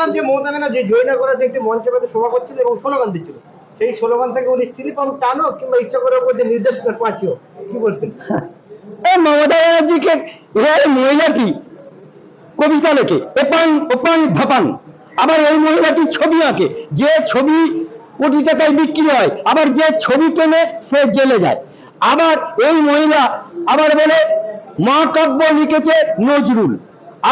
দেখলাম যে মমতা ব্যানার্জি জয়নগরে যে একটি মঞ্চে পেতে সভা করছিল এবং স্লোগান দিচ্ছিল। সেই স্লোগান থেকে উনি স্লিপাম টানো কিংবা ইচ্ছা করে ওপর যে নির্দেশ করে পাঁচিও কি বলবেন এই মমতা ব্যানার্জিকে এই মহিলাটি, কবিতা লেখে ওপান ওপান ধাপান আবার এই মহিলাটি ছবি আঁকে, যে ছবি কোটি টাকায় বিক্রি হয়, আবার যে ছবি কেনে সে জেলে যায়। আবার এই মহিলা আবার বলে মা কাব্য লিখেছে নজরুল।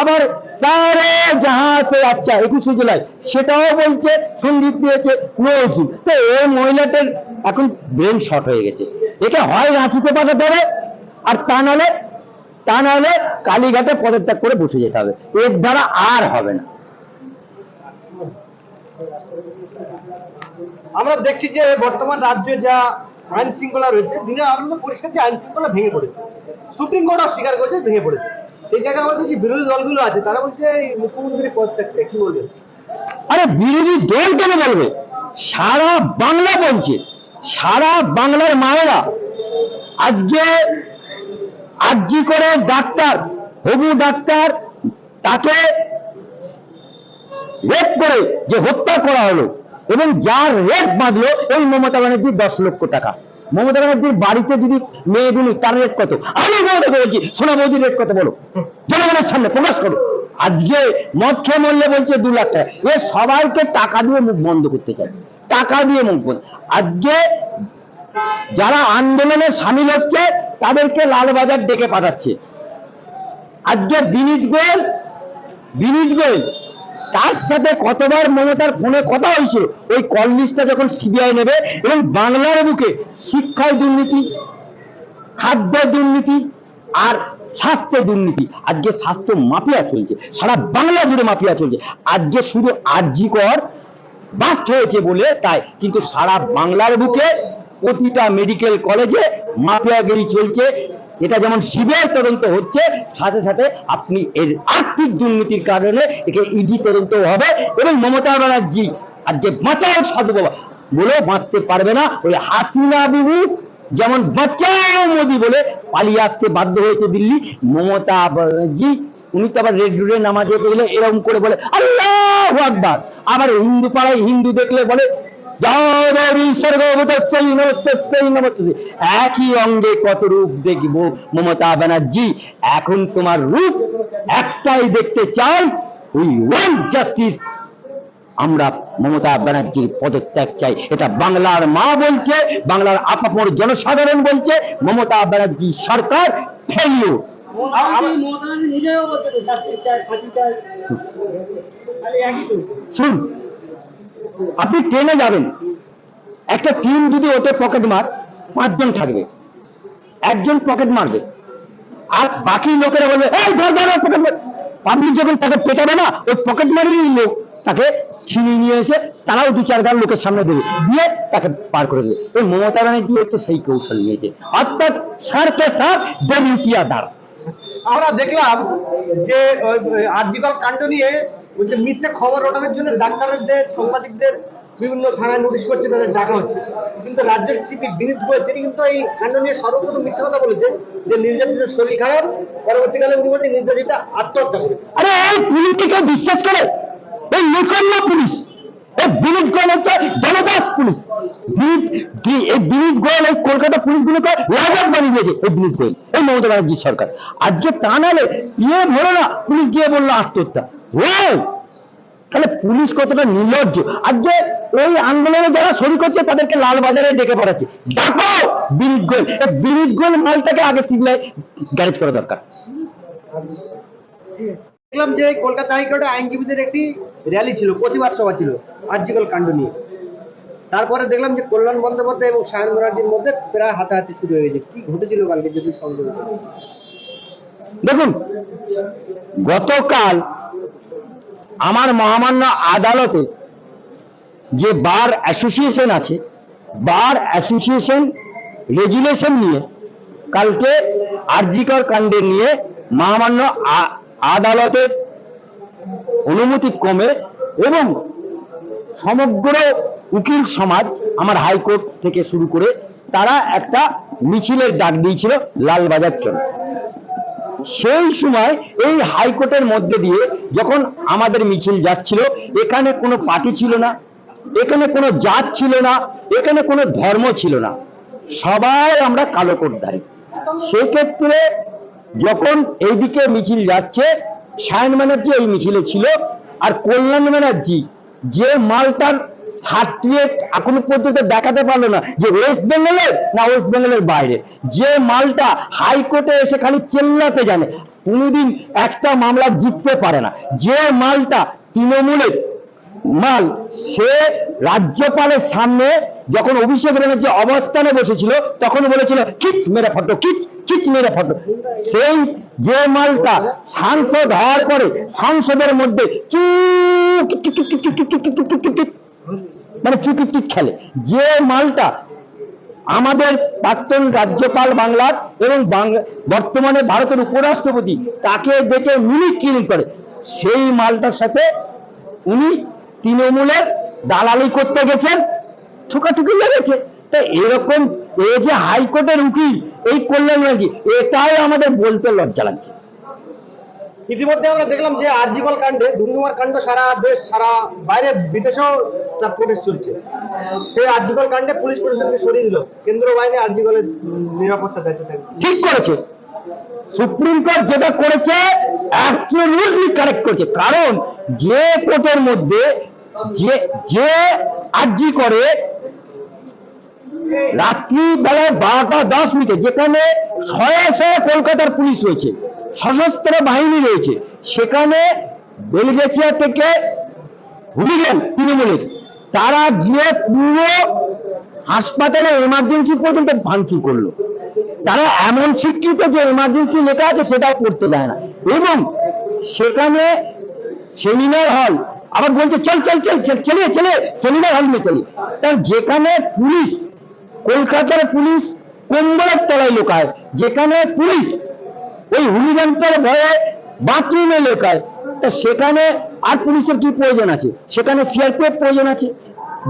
আবার সারে জাহা সে আচ্ছা একুশে জুলাই। সেটাও বলছে সংগীত দিয়েছে, নজরুল। তো এই মহিলাটার এখন ব্রেন শর্ট হয়ে গেছে। একে হয় রাঁচিতে পাঠাতে হবে, আর তা নাহলে তা নাহলে কালীঘাটে পদত্যাগ করে বসে যেতে হবে। এর দ্বারা আর হবে না। আমরা দেখছি যে বর্তমান রাজ্যে যা আইন শৃঙ্খলা রয়েছে, দিনের আনন্দ পরিষ্কার যে আইন শৃঙ্খলা ভেঙে পড়েছে। সুপ্রিম কোর্ট স্বীকার করেছে, ভেঙে পড়েছে। সেই জায়গায় আমাদের যে বিরোধী দলগুলো আছে, তারা বলছে মুখ্যমন্ত্রী পদত্যাগ চাই কি বলবেন আরে বিরোধী দল কেন বলবে? সারা বাংলা বলছে, সারা বাংলার মায়েরা আজকে আর্জি করে ডাক্তার, হবু ডাক্তার, তাকে রেপ করে যে হত্যা করা হলো এবং যার রেপ বাঁধলো ওই মমতা ব্যানার্জি দশ লক্ষ টাকা। মমতা ব্যানার্জির বাড়িতে যদি মেয়ে মেয়েগুলি তার রেট কত? আমি মমতা বলছি সোনা বৌদির রেট কত বলো? জনগণের সামনে প্রকাশ করো। আজকে মদ খেয়ে মরলে বলছে দু লাখ টাকা। এ সবাইকে টাকা দিয়ে মুখ বন্ধ করতে চায়। টাকা দিয়ে মুখ বন্ধ। আজকে যারা আন্দোলনে সামিল হচ্ছে, তাদেরকে লালবাজার ডেকে পাঠাচ্ছে। আজকে বিনীত গোয়েল বিনীত গোয়েল তার সাথে কতবার মমতার ফোনে কথা হয়েছিল ওই কল লিস্টটা যখন সিবিআই নেবে এবং বাংলার বুকে শিক্ষায় দুর্নীতি, খাদ্য দুর্নীতি আর স্বাস্থ্য দুর্নীতি। আজকে স্বাস্থ্য মাফিয়া চলছে, সারা বাংলা জুড়ে মাফিয়া চলছে। আজকে শুধু আরজি কর বাস্ট হয়েছে বলে তাই, কিন্তু সারা বাংলার বুকে প্রতিটা মেডিকেল কলেজে মাফিয়াগিরি চলছে। এটা যেমন সিবিআই তদন্ত হচ্ছে, সাথে সাথে আপনি এর আর্থিক দুর্নীতির কারণে একে ইডি তদন্ত হবে এবং মমতা ব্যানার্জি আজকে বাঁচাও সাধু বাবা বলেও বাঁচতে পারবে না। ওই হাসিনা বিবু যেমন বাঁচাও মোদি বলে পালিয়ে আসতে বাধ্য হয়েছে দিল্লি। মমতা ব্যানার্জি, উনি তো আবার রেড রুডে নামাজে পেলে এরকম করে বলে, আল্লাহ আকবার। আবার হিন্দু পাড়ায় হিন্দু দেখলে বলে একই অঙ্গে কত রূপ দেখব মমতা ব্যানার্জি। এখন তোমার রূপ একটাই দেখতে চাই। উই ওয়ান্ট জাস্টিস আমরা মমতা ব্যানার্জির পদত্যাগ চাই। এটা বাংলার মা বলছে বাংলার আপামর জনসাধারণ বলছে মমতা ব্যানার্জি সরকার ফেলিও নিজেও আপনি ট্রেনে যাবেন। একটা টিম যদি ওতে পকেট মার, পাঁচজন থাকবে। একজন পকেট মারবে। আর বাকি লোকেরা বলবে, এই পকেট মার। পাবলিক যখন তাকে পেটাবে না, ওই পকেট মারেরই লোক তাকে ছিনিয়ে নিয়ে এসে তারাও দু চার গান লোকের সামনে দেবে। দিয়ে তাকে পার করে দেবে। ওই মমতা ব্যানার্জি হচ্ছে সেই কৌশল নিয়েছে। অর্থাৎ সারকে সার দেড় রুপিয়া দাঁড় আমরা দেখলাম যে আর্জিকল কাণ্ড নিয়ে বলছে, মিথ্যে খবর ওঠানোর জন্য ডাক্তারদের সাংবাদিকদের বিভিন্ন থানায় নোটিশ করছে, তাদের ডাকা হচ্ছে। কিন্তু রাজ্যের সিপি বিনীত গোয়েল, তিনি কিন্তু এই কাণ্ড নিয়ে সর্বপ্রথম মিথ্যে কথা বলেছেন যে নির্যাতিতের শরীর খারাপ, পরবর্তীকালে উনি নির্যাতিতা আত্মহত্যা করেছে। আরে এই পুলিশকে কেউ বিশ্বাস করে? এই লোকান্য পুলিশ। পুলিশ গিয়ে বলল আত্মহত্যা। তাহলে পুলিশ কতটা নির্লজ্জ? আজকে ওই আন্দোলনে যারা শরিক হচ্ছে তাদেরকে লাল বাজারে ডেকে পড়াচ্ছে ডাকো বিনীত গোয়েল এই বিনীত গোয়েল মালটাকে আগে সিবিআই গ্যারেজ করা দরকার। দেখলাম যে কলকাতা হাইকোর্টে আইনজীবীদের একটি র্যালি ছিল প্রতিবাদ সভা ছিল আর্জিকল কাণ্ড নিয়ে। তারপরে দেখলাম যে কল্যাণ বন্দ্যোপাধ্যায় এবং সায়ন ব্যানার্জির মধ্যে প্রায় হাতাহাতি শুরু হয়ে গেছে। কি ঘটেছিল কালকে যদি সংযোগ দেখুন গতকাল আমার মহামান্য আদালতে যে বার অ্যাসোসিয়েশন আছে, বার অ্যাসোসিয়েশন রেজুলেশন নিয়ে কালকে আরজিকর কাণ্ডে নিয়ে মহামান্য আদালতের অনুমতি কমে এবং সমগ্র উকিল সমাজ আমার হাইকোর্ট থেকে শুরু করে তারা একটা মিছিলের ডাক দিয়েছিল লালবাজার চলে সেই সময় এই হাইকোর্টের মধ্যে দিয়ে যখন আমাদের মিছিল যাচ্ছিল, এখানে কোনো পার্টি ছিল না, এখানে কোনো জাত ছিল না, এখানে কোনো ধর্ম ছিল না। সবাই আমরা কালো কোটধারী। সেক্ষেত্রে যখন এইদিকে মিছিল যাচ্ছে সায়ন ব্যানার্জি এই মিছিলে ছিল, আর কল্যাণ ব্যানার্জি যে মালটার সার্টিফিকেট এখনও পর্যন্ত দেখাতে পারল না যে ওয়েস্ট বেঙ্গলের না ওয়েস্ট বেঙ্গলের বাইরে যে মালটা হাইকোর্টে এসে খালি চেল্লাতে জানে কোনোদিন একটা মামলা জিততে পারে না যে মালটা তৃণমূলের মাল সে রাজ্যপালের সামনে যখন অভিষেক অবস্থানে বসেছিল তখন বলেছিল কিচ মেরে ফটো কিচ কিচ মেরে ফটো সেই যে মালটা সাংসদ হওয়ার পরে সংসদের মধ্যে চুপ মানে চুটিটি খেলে। যে মালটা আমাদের প্রাক্তন রাজ্যপাল বাংলার এবং বর্তমানে ভারতের উপরাষ্ট্রপতি তাকে দেখে মিনি কিলিং করে, সেই মালটার সাথে উনি তৃণমূলের দালালি করতে গেছেন, ঠোকাঠুকি লেগেছে। তো এরকম এ যে হাইকোর্টের উকিল, এই কল্যাণ ব্যানার্জি এটাই আমাদের বলতে লজ্জা লাগছে। ইতিমধ্যে আমরা দেখলাম যে আর্জিকল কাণ্ডে, ধুমধুমার কাণ্ড সারা দেশ, সারা বাইরে বিদেশেও তার প্রোটেস্ট চলছে। সেই আরজিকল কাণ্ডে পুলিশ প্রশাসনকে সরিয়ে দিল। কেন্দ্র বাহিনী আরজিকলের নিরাপত্তা দায়িত্ব থাকবে ঠিক করেছে। সুপ্রিম কোর্ট যেটা করেছে অ্যাবসলিউটলি কারেক্ট করেছে। কারণ যে কোর্টের মধ্যে যে যে আর্জি করে রাত্রি বেলায় বারোটা দশ মিনিটে, যেখানে শয়ে শয়ে কলকাতার পুলিশ রয়েছে, সশস্ত্র বাহিনী রয়েছে, সেখানে বেলগেছিয়া থেকে হুলিগান তৃণমূলের তারা গিয়ে পুরো হাসপাতালে এমার্জেন্সি পর্যন্ত ভাঙচুর করল। তারা এমন স্বীকৃত যে এমার্জেন্সি লেখা আছে সেটাও করতে দেয় না। এবং সেখানে সেমিনার হল আবার বলছে, চল চল চল চল, চলে সেমিনার হল নিয়ে চলে। তার যেখানে পুলিশ, কলকাতার পুলিশ কম্বলের তলায় লোকায়, যেখানে পুলিশ ওই হুলিগানটার ভয়ে বাথরুমে লোকায়, তা সেখানে আর পুলিশের কি প্রয়োজন আছে? সেখানে সিআরপিএফ প্রয়োজন আছে।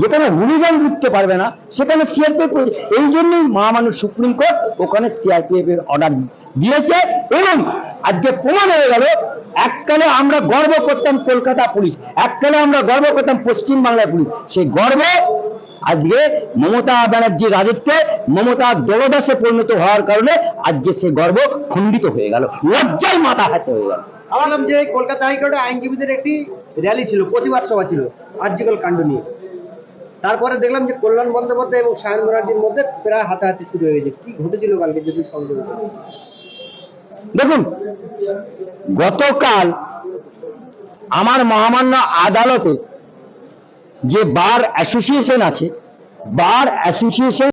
যেখানে হুলিগান বুঝতে পারবে না, সেখানে সিআরপিএফ এই জন্যই মহামান্য সুপ্রিম কোর্ট ওখানে সিআরপিএফ এর অর্ডার দিয়েছে এবং আজকে প্রমাণ হয়ে গেল, এককালে আমরা গর্ব করতাম কলকাতা পুলিশ, এককালে আমরা গর্ব করতাম পশ্চিম বাংলার পুলিশ। সেই গর্ব আজকে মমতা ব্যানার্জির রাজত্বে, মমতা দলদাসে পরিণত হওয়ার কারণে আজকে সে গর্ব খণ্ডিত হয়ে গেল, লজ্জায় মাথা হাতে হয়ে গেল। দেখলাম যে কলকাতা হাইকোর্টে আইনজীবীদের একটি র্যালি ছিল, প্রতিবাদ সভা ছিল আরজিকল কাণ্ড নিয়ে। তারপরে দেখলাম যে কল্যাণ বন্দ্যোপাধ্যায় এবং সায়ন ব্যানার্জির মধ্যে প্রায় হাতাহাতি শুরু হয়ে গেছে। কি ঘটেছিল কালকে যদি সন্দেহ দেখুন, গতকাল আমার মহামান্য আদালতে যে বার অ্যাসোসিয়েশন আছে, বার অ্যাসোসিয়েশন